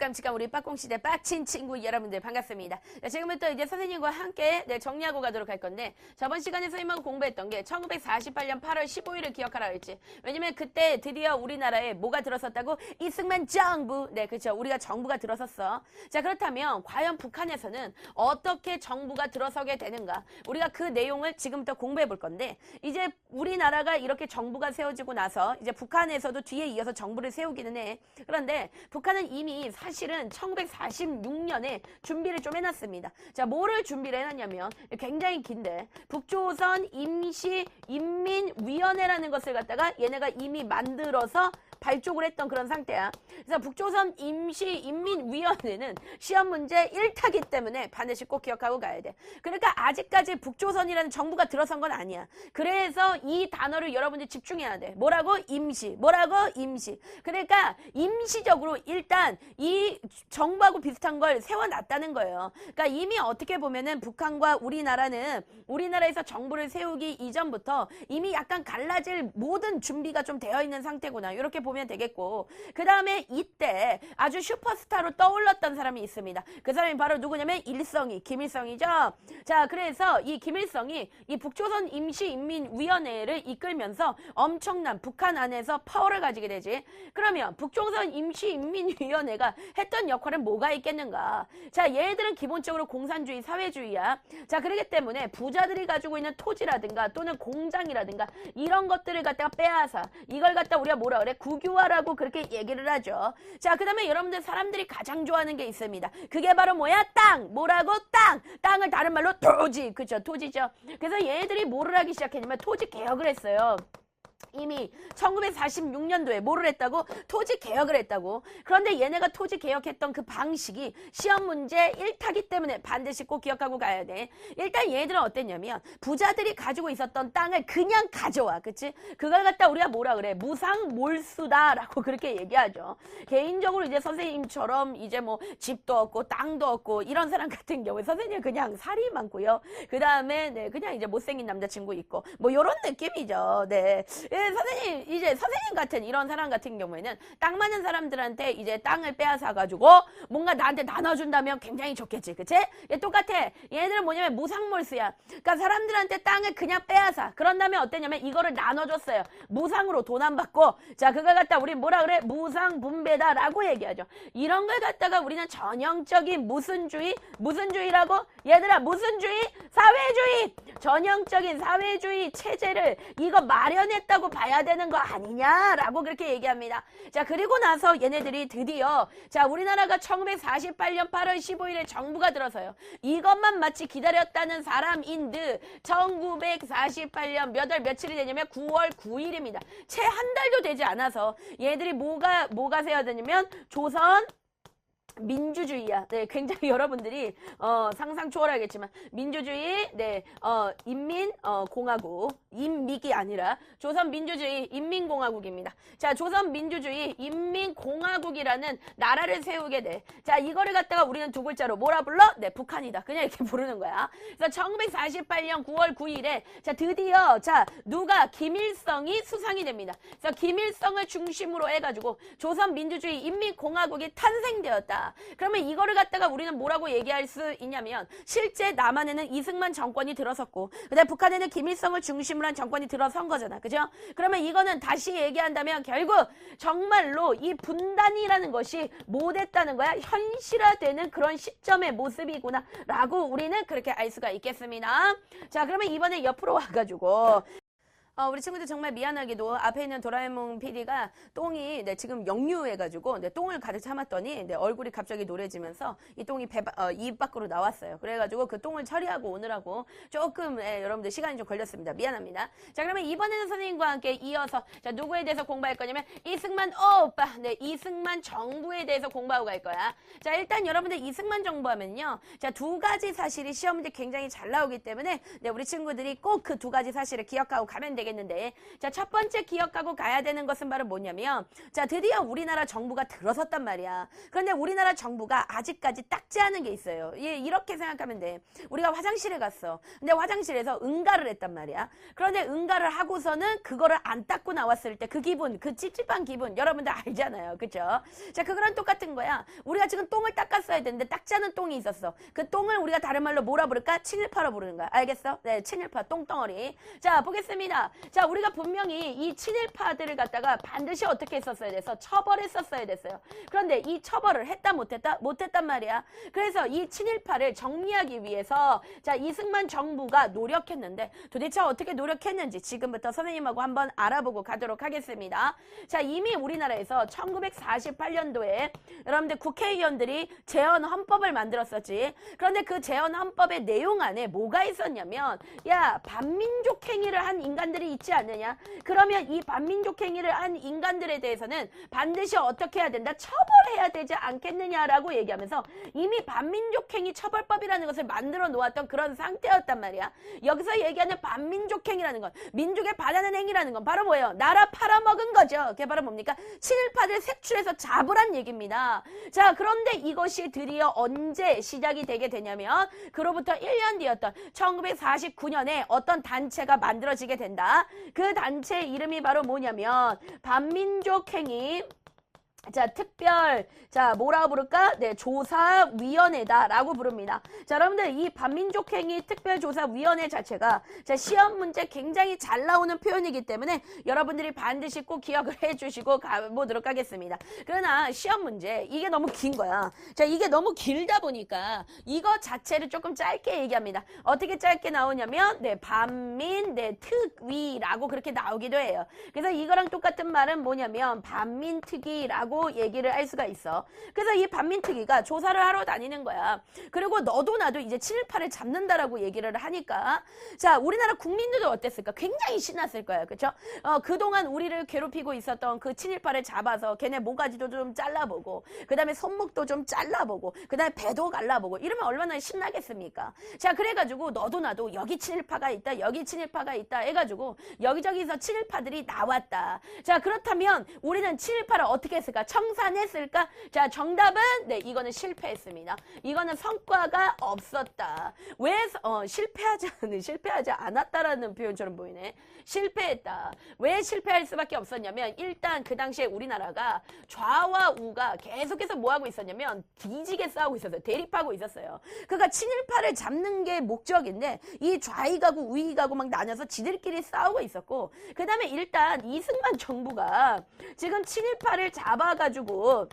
깜찍한 우리 빠꽁시대 빠친 친구 여러분들 반갑습니다. 자, 지금부터 이제 선생님과 함께 네, 정리하고 가도록 할 건데 저번 시간에 선생님하고 공부했던 게 1948년 8월 15일을 기억하라 했지. 왜냐면 그때 드디어 우리나라에 뭐가 들어섰다고? 이승만 정부. 네, 그렇죠. 우리가 정부가 들어섰어. 자, 그렇다면 과연 북한에서는 어떻게 정부가 들어서게 되는가? 우리가 그 내용을 지금부터 공부해 볼 건데 이제 우리나라가 이렇게 정부가 세워지고 나서 이제 북한에서도 뒤에 이어서 정부를 세우기는 해. 그런데 북한은 이미 사 실은 1946년에 준비를 좀 해놨습니다. 자, 뭐를 준비를 해놨냐면 굉장히 긴데 북조선 임시 인민위원회라는 것을 갖다가 얘네가 이미 만들어서 발족을 했던 그런 상태야. 그래서 북조선 임시인민위원회는 시험 문제 1타기 때문에 반드시 꼭 기억하고 가야 돼. 그러니까 아직까지 북조선이라는 정부가 들어선 건 아니야. 그래서 이 단어를 여러분들이 집중해야 돼. 뭐라고? 임시. 뭐라고? 임시. 그러니까 임시적으로 일단 이 정부하고 비슷한 걸 세워놨다는 거예요. 그러니까 이미 어떻게 보면은 북한과 우리나라는 우리나라에서 정부를 세우기 이전부터 이미 약간 갈라질 모든 준비가 좀 되어 있는 상태구나. 이렇게 보면 되겠고. 그 다음에 이때 아주 슈퍼스타로 떠올랐던 사람이 있습니다. 그 사람이 바로 누구냐면 일성이, 김일성이죠. 자, 그래서 이 김일성이 이 북조선 임시인민위원회를 이끌면서 엄청난 북한 안에서 파워를 가지게 되지. 그러면 북조선 임시인민위원회가 했던 역할은 뭐가 있겠는가? 자, 얘들은 기본적으로 공산주의, 사회주의야. 자, 그렇기 때문에 부자들이 가지고 있는 토지라든가 또는 공장이라든가 이런 것들을 갖다가 빼앗아. 이걸 갖다 우리가 뭐라 그래? 국유화라고 그렇게 얘기를 하죠. 자, 그 다음에 여러분들 사람들이 가장 좋아하는 게 있습니다. 그게 바로 뭐야? 땅! 뭐라고? 땅! 땅을 다른 말로 토지! 그죠? 토지죠. 그래서 얘들이 뭐를 하기 시작했냐면 토지 개혁을 했어요. 이미 1946년도에 뭐를 했다고? 토지 개혁을 했다고. 그런데 얘네가 토지 개혁했던 그 방식이 시험 문제 1타기 때문에 반드시 꼭 기억하고 가야 돼. 일단 얘들은 어땠냐면 부자들이 가지고 있었던 땅을 그냥 가져와. 그치? 그걸 갖다 우리가 뭐라 그래? 무상 몰수다라고 그렇게 얘기하죠. 개인적으로 이제 선생님처럼 이제 뭐 집도 없고 땅도 없고 이런 사람 같은 경우에 선생님 그냥 살이 많고요. 그 다음에 네, 그냥 이제 못생긴 남자친구 있고 뭐 요런 느낌이죠. 네. 예, 선생님, 이제 선생님 같은 이런 사람 같은 경우에는 땅 많은 사람들한테 이제 땅을 빼앗아 가지고 뭔가 나한테 나눠준다면 굉장히 좋겠지. 그치? 얘 똑같아. 얘네들은 뭐냐면 무상몰수야. 그러니까 사람들한테 땅을 그냥 빼앗아. 그런 다음에 어땠냐면 이거를 나눠줬어요. 무상으로 돈 안 받고. 자, 그걸 갖다 우리 뭐라 그래? 무상분배다 라고 얘기하죠. 이런 걸 갖다가 우리는 전형적인 무슨주의? 무슨주의라고? 얘들아, 무슨주의? 사회주의! 전형적인 사회주의 체제를 이거 마련했다고 봐야 되는 거 아니냐라고 그렇게 얘기합니다. 자, 그리고 나서 얘네들이 드디어 자, 우리나라가 1948년 8월 15일에 정부가 들어서요. 이것만 마치 기다렸다는 사람인 듯 1948년 몇 월 며칠이 되냐면 9월 9일입니다. 채 한 달도 되지 않아서 얘들이 뭐가 뭐가 세야 되냐면 조선 민주주의야. 네, 굉장히 여러분들이 어, 상상 초월하겠지만 민주주의, 네, 어, 인민 어, 공화국, 인민이 아니라 조선 민주주의 인민공화국입니다. 자, 조선 민주주의 인민공화국이라는 나라를 세우게 돼. 자, 이거를 갖다가 우리는 두 글자로 뭐라 불러? 네, 북한이다. 그냥 이렇게 부르는 거야. 그래서 1948년 9월 9일에 자, 드디어 자, 누가 김일성이 수상이 됩니다. 그래서 김일성을 중심으로 해 가지고 조선 민주주의 인민공화국이 탄생되었다. 그러면 이거를 갖다가 우리는 뭐라고 얘기할 수 있냐면 실제 남한에는 이승만 정권이 들어섰고 그다음 북한에는 김일성을 중심으로 한 정권이 들어선 거잖아. 그죠? 그러면 이거는 다시 얘기한다면 결국 정말로 이 분단이라는 것이 못했다는 거야. 현실화되는 그런 시점의 모습이구나. 라고 우리는 그렇게 알 수가 있겠습니다. 자, 그러면 이번에 옆으로 와가지고 어, 우리 친구들 정말 미안하게도 앞에 있는 도라에몽 PD가 똥이 네, 지금 역류해가지고 네, 똥을 가득 참았더니 네, 얼굴이 갑자기 노래지면서 이 똥이 배, 어, 입 밖으로 나왔어요. 그래가지고 그 똥을 처리하고 오느라고 조금 예, 여러분들 시간이 좀 걸렸습니다. 미안합니다. 자 그러면 이번에는 선생님과 함께 이어서 자 누구에 대해서 공부할 거냐면 이승만 오빠 네 이승만 정부에 대해서 공부하고 갈 거야. 자 일단 여러분들 이승만 정부 하면요. 자 두 가지 사실이 시험 문제 굉장히 잘 나오기 때문에 네, 우리 친구들이 꼭 그 두 가지 사실을 기억하고 가면 돼. 되겠는데 자 첫 번째 기억하고 가야 되는 것은 바로 뭐냐면 자 드디어 우리나라 정부가 들어섰단 말이야. 그런데 우리나라 정부가 아직까지 딱지 않은 게 있어요. 예, 이렇게 생각하면 돼. 우리가 화장실에 갔어. 근데 화장실에서 응가를 했단 말이야. 그런데 응가를 하고서는 그거를 안 닦고 나왔을 때 그 기분, 그 찝찝한 기분 여러분들 알잖아요. 그죠? 자 그거랑 똑같은 거야. 우리가 지금 똥을 닦았어야 되는데 닦지 않은 똥이 있었어. 그 똥을 우리가 다른 말로 뭐라 부를까? 친일파로 부르는 거야. 알겠어? 네, 친일파 똥덩어리. 자 보겠습니다. 자 우리가 분명히 이 친일파들을 갖다가 반드시 어떻게 했었어야 돼서 처벌했었어야 됐어요. 그런데 이 처벌을 했다 못했다 못했단 말이야. 그래서 이 친일파를 정리하기 위해서 자 이승만 정부가 노력했는데 도대체 어떻게 노력했는지 지금부터 선생님하고 한번 알아보고 가도록 하겠습니다. 자 이미 우리나라에서 1948년도에 여러분들 국회의원들이 재헌 헌법을 만들었었지. 그런데 그 재헌 헌법의 내용 안에 뭐가 있었냐면 야 반민족 행위를 한 인간들 이 있지 않느냐? 그러면 이 반민족 행위를 한 인간들에 대해서는 반드시 어떻게 해야 된다? 처벌해야 되지 않겠느냐라고 얘기하면서 이미 반민족 행위 처벌법이라는 것을 만들어 놓았던 그런 상태였단 말이야. 여기서 얘기하는 반민족 행위라는 건 민족에 반하는 행위라는 건 바로 뭐예요? 나라 팔아먹은 거죠. 그게 바로 뭡니까? 친일파들 색출해서 잡으란 얘기입니다. 자, 그런데 이것이 드디어 언제 시작이 되게 되냐면 그로부터 1년 뒤였던 1949년에 어떤 단체가 만들어지게 된다. 그 단체 이름이 바로 뭐냐면 반민족 행위 자, 특별, 자, 뭐라고 부를까? 네, 조사위원회다라고 부릅니다. 자, 여러분들, 이 반민족행위 특별조사위원회 자체가, 자, 시험 문제 굉장히 잘 나오는 표현이기 때문에 여러분들이 반드시 꼭 기억을 해 주시고 가보도록 하겠습니다. 그러나 시험 문제, 이게 너무 긴 거야. 자, 이게 너무 길다 보니까 이거 자체를 조금 짧게 얘기합니다. 어떻게 짧게 나오냐면, 네, 반민, 네, 특위라고 그렇게 나오기도 해요. 그래서 이거랑 똑같은 말은 뭐냐면, 반민특위라고 라고 얘기를 할 수가 있어. 그래서 이 반민특위가 조사를 하러 다니는 거야. 그리고 너도 나도 이제 친일파를 잡는다라고 얘기를 하니까 자 우리나라 국민들도 어땠을까? 굉장히 신났을 거야. 그렇죠? 어, 그동안 우리를 괴롭히고 있었던 그 친일파를 잡아서 걔네 모가지도 좀 잘라보고 그 다음에 손목도 좀 잘라보고 그 다음에 배도 갈라보고 이러면 얼마나 신나겠습니까? 자 그래가지고 너도 나도 여기 친일파가 있다 여기 친일파가 있다 해가지고 여기저기서 친일파들이 나왔다. 자 그렇다면 우리는 친일파를 어떻게 했을까? 청산했을까? 자, 정답은 네, 이거는 실패했습니다. 이거는 성과가 없었다. 왜 어, 실패하지 않은 실패하지 않았다라는 표현처럼 보이네. 실패했다. 왜 실패할 수밖에 없었냐면 일단 그 당시에 우리나라가 좌와 우가 계속해서 뭐 하고 있었냐면 뒤지게 싸우고 있었어요. 대립하고 있었어요. 그러니까 친일파를 잡는 게 목적인데 이 좌익하고 우익하고 막 나눠서 지들끼리 싸우고 있었고 그다음에 일단 이승만 정부가 지금 친일파를 잡아 가지고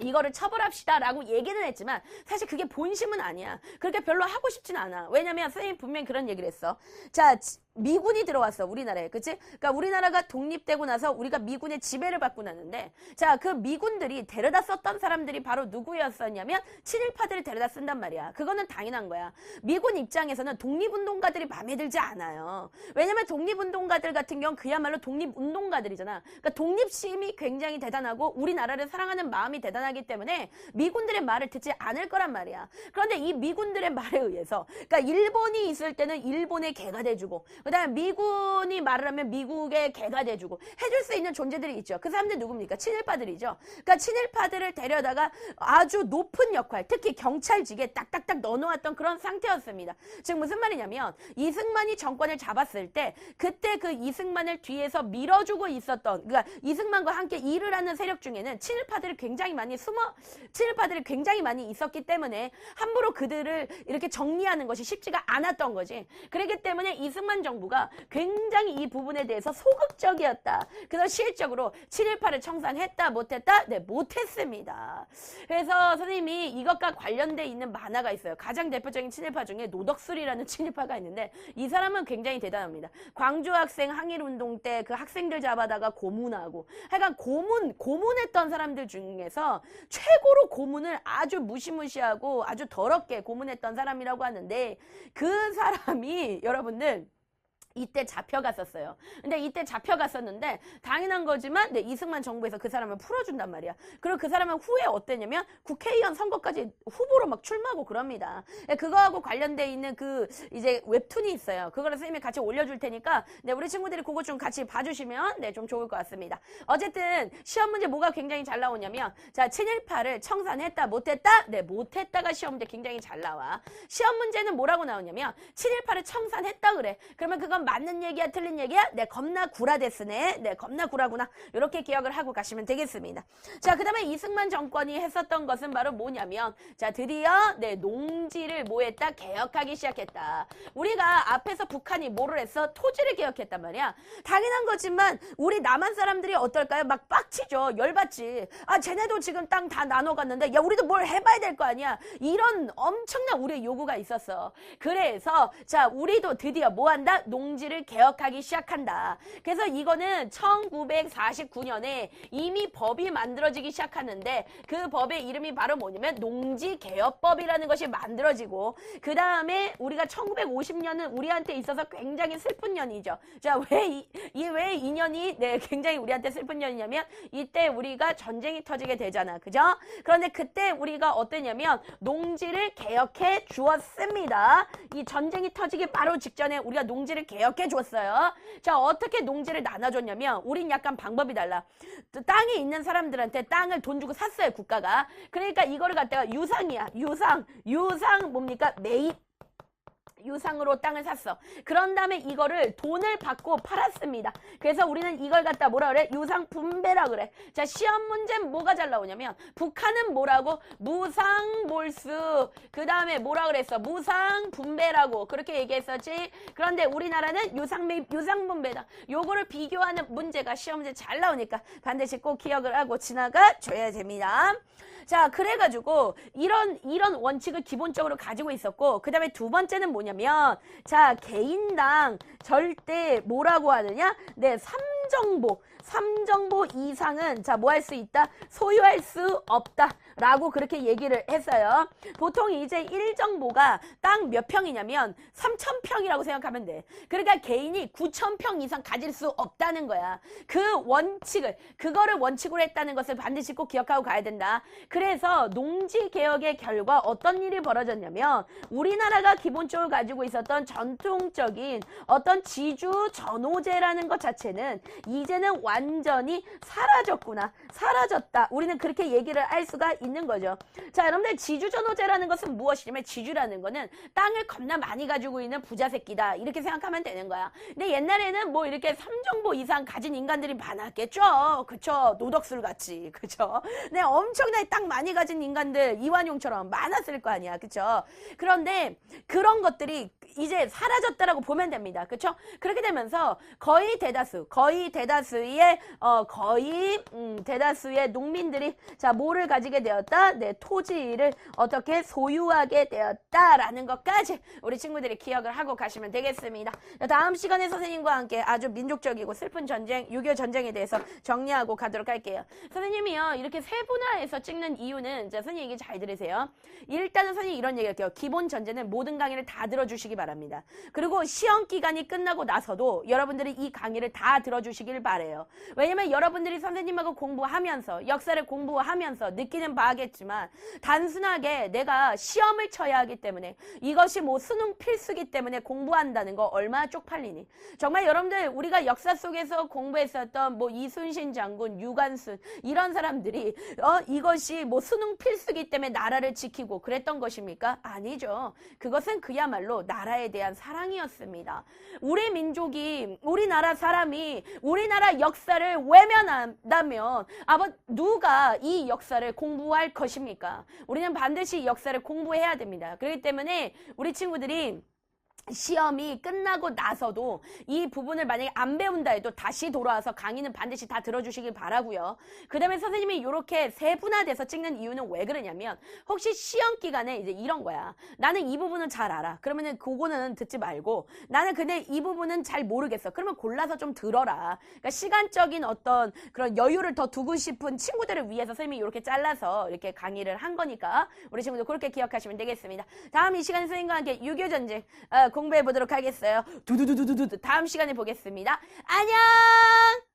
이거를 처벌합시다라고 얘기는 했지만 사실 그게 본심은 아니야. 그렇게 별로 하고 싶진 않아. 왜냐면 선생님 분명히 그런 얘기를 했어. 자, 미군이 들어왔어 우리나라에. 그치? 그러니까 우리나라가 독립되고 나서 우리가 미군의 지배를 받고 나는데 자 그 미군들이 데려다 썼던 사람들이 바로 누구였었냐면 친일파들을 데려다 쓴단 말이야. 그거는 당연한 거야. 미군 입장에서는 독립운동가들이 마음에 들지 않아요. 왜냐면 독립운동가들 같은 경우 그야말로 독립운동가들이잖아. 그러니까 독립심이 굉장히 대단하고 우리나라를 사랑하는 마음이 대단하기 때문에 미군들의 말을 듣지 않을 거란 말이야. 그런데 이 미군들의 말에 의해서 그러니까 일본이 있을 때는 일본의 개가 돼주고 그 다음에 미군이 말을 하면 미국의 개가 돼주고 해줄 수 있는 존재들이 있죠. 그 사람들 누굽니까? 친일파들이죠. 그러니까 친일파들을 데려다가 아주 높은 역할, 특히 경찰직에 딱딱딱 넣어놓았던 그런 상태였습니다. 즉 무슨 말이냐면 이승만이 정권을 잡았을 때 그때 그 이승만을 뒤에서 밀어주고 있었던 그러니까 이승만과 함께 일을 하는 세력 중에는 친일파들이 굉장히 많이 숨어 친일파들이 굉장히 많이 있었기 때문에 함부로 그들을 이렇게 정리하는 것이 쉽지가 않았던 거지. 그렇기 때문에 이승만 정 부가 굉장히 이 부분에 대해서 소극적이었다. 그래서 실적으로 7.18을 청산했다 못했다? 네 못했습니다. 그래서 선생님이 이것과 관련돼 있는 만화가 있어요. 가장 대표적인 친일파 중에 노덕술이라는 친일파가 있는데 이 사람은 굉장히 대단합니다. 광주 학생 항일 운동 때 그 학생들 잡아다가 고문하고 하여간 고문 고문했던 사람들 중에서 최고로 고문을 아주 무시무시하고 아주 더럽게 고문했던 사람이라고 하는데 그 사람이 여러분들 이때 잡혀갔었어요. 근데 이때 잡혀갔었는데 당연한 거지만 네, 이승만 정부에서 그 사람을 풀어준단 말이야. 그리고 그 사람은 후에 어땠냐면 국회의원 선거까지 후보로 막 출마하고 그럽니다. 네, 그거하고 관련돼 있는 그 이제 웹툰이 있어요. 그거를 선생님이 같이 올려줄 테니까 네, 우리 친구들이 그거 좀 같이 봐주시면 네, 좀 좋을 것 같습니다. 어쨌든 시험 문제 뭐가 굉장히 잘 나오냐면 자 친일파를 청산했다 못했다 네 못했다가 시험 문제 굉장히 잘 나와. 시험 문제는 뭐라고 나오냐면 친일파를 청산했다 그래. 그러면 그건 맞는 얘기야 틀린 얘기야? 네 겁나 구라데스네. 네 겁나 구라구나. 이렇게 기억을 하고 가시면 되겠습니다. 자 그 다음에 이승만 정권이 했었던 것은 바로 뭐냐면 자 드디어 네 농지를 뭐했다 개혁하기 시작했다. 우리가 앞에서 북한이 뭐를 했어 토지를 개혁했단 말이야. 당연한 거지만 우리 남한 사람들이 어떨까요? 막 빡치죠. 열받지. 아 쟤네도 지금 땅 다 나눠 갔는데 야 우리도 뭘 해봐야 될 거 아니야. 이런 엄청난 우리의 요구가 있었어. 그래서 자 우리도 드디어 뭐 한다? 농 지를 개혁하기 시작한다. 그래서 이거는 1949년에 이미 법이 만들어지기 시작하는데 그 법의 이름이 바로 뭐냐면 농지개혁법이라는 것이 만들어지고 그 다음에 우리가 1950년은 우리한테 있어서 굉장히 슬픈 년이죠. 자 왜이왜 이 년이 네 굉장히 우리한테 슬픈 년이냐면 이때 우리가 전쟁이 터지게 되잖아, 그죠? 그런데 그때 우리가 어땠냐면 농지를 개혁해 주었습니다. 이 전쟁이 터지기 바로 직전에 우리가 농지를 개혁 해 줬어요. 자 어떻게 농지를 나눠줬냐면 우린 약간 방법이 달라. 땅에 있는 사람들한테 땅을 돈 주고 샀어요 국가가. 그러니까 이거를 갖다가 유상이야. 유상. 유상 뭡니까? 매입. 유상으로 땅을 샀어. 그런 다음에 이거를 돈을 받고 팔았습니다. 그래서 우리는 이걸 갖다 뭐라 그래? 유상 분배라 그래. 자, 시험 문제는 뭐가 잘 나오냐면 북한은 뭐라고? 무상 몰수. 그 다음에 뭐라 그랬어? 무상 분배라고 그렇게 얘기했었지. 그런데 우리나라는 유상 유상 분배다. 요거를 비교하는 문제가 시험 문제 잘 나오니까 반드시 꼭 기억을 하고 지나가 줘야 됩니다. 자, 그래가지고 이런 이런 원칙을 기본적으로 가지고 있었고 그 다음에 두 번째는 뭐냐 면 자 개인당 절대 뭐라고 하느냐? 네, 삼정보. 삼정보 이상은 자 뭐 할 수 있다? 소유할 수 없다. 라고 그렇게 얘기를 했어요. 보통 이제 1정보가 땅 몇 평이냐면 3,000평이라고 생각하면 돼. 그러니까 개인이 9,000평 이상 가질 수 없다는 거야. 그 원칙을, 그거를 원칙으로 했다는 것을 반드시 꼭 기억하고 가야 된다. 그래서 농지 개혁의 결과 어떤 일이 벌어졌냐면 우리나라가 기본적으로 가지고 있었던 전통적인 어떤 지주 전호제라는 것 자체는 이제는 완전히 사라졌구나. 사라졌다. 우리는 그렇게 얘기를 할 수가 있는 거죠. 자, 여러분들 지주전호제라는 것은 무엇이냐면 지주라는 거는 땅을 겁나 많이 가지고 있는 부자 새끼다. 이렇게 생각하면 되는 거야. 근데 옛날에는 뭐 이렇게 삼정보 이상 가진 인간들이 많았겠죠. 그쵸? 노덕술 같이. 그쵸? 네, 엄청나게 땅 많이 가진 인간들 이완용처럼 많았을 거 아니야. 그쵸? 그런데 그런 것들이 이제 사라졌다라고 보면 됩니다. 그쵸? 그렇게 되면서 거의 대다수, 거의 대다수의 어 거의 음, 대다수의 농민들이 자 뭐를 가지게 되 었다? 네, 토지를 어떻게 소유하게 되었다라는 것까지 우리 친구들이 기억을 하고 가시면 되겠습니다. 자, 다음 시간에 선생님과 함께 아주 민족적이고 슬픈 전쟁, 6.25 전쟁에 대해서 정리하고 가도록 할게요. 선생님이요, 이렇게 세분화해서 찍는 이유는, 자, 선생님 얘기 잘 들으세요. 일단은 선생님 이런 얘기 할게요. 기본 전제는 모든 강의를 다 들어주시기 바랍니다. 그리고 시험 기간이 끝나고 나서도 여러분들이 이 강의를 다 들어주시길 바래요. 왜냐면 여러분들이 선생님하고 공부하면서, 역사를 공부하면서 느끼는 바겠지만, 단순하게 내가 시험을 쳐야 하기 때문에 이것이 뭐 수능 필수기 때문에 공부한다는 거 얼마나 쪽팔리니. 정말 여러분들 우리가 역사 속에서 공부했었던 뭐 이순신 장군, 유관순 이런 사람들이 어 이것이 뭐 수능 필수기 때문에 나라를 지키고 그랬던 것입니까? 아니죠. 그것은 그야말로 나라에 대한 사랑이었습니다. 우리 민족이 우리나라 사람이 우리나라 역사를 외면한다면 아버 누가 이 역사를 공부 할 것입니까? 우리는 반드시 역사를 공부해야 됩니다. 그렇기 때문에 우리 친구들이 시험이 끝나고 나서도 이 부분을 만약에 안 배운다 해도 다시 돌아와서 강의는 반드시 다 들어주시길 바라고요. 그 다음에 선생님이 이렇게 세분화돼서 찍는 이유는 왜 그러냐면 혹시 시험 기간에 이제 이런 거야. 나는 이 부분은 잘 알아. 그러면은 그거는 듣지 말고 나는 근데 이 부분은 잘 모르겠어. 그러면 골라서 좀 들어라. 그러니까 시간적인 어떤 그런 여유를 더 두고 싶은 친구들을 위해서 선생님이 이렇게 잘라서 이렇게 강의를 한 거니까 우리 친구들 그렇게 기억하시면 되겠습니다. 다음 이 시간에 선생님과 함께 6.25 전쟁 어, 공부해 보도록 하겠어요. 두두두두두두 다음 시간에 보겠습니다. 안녕!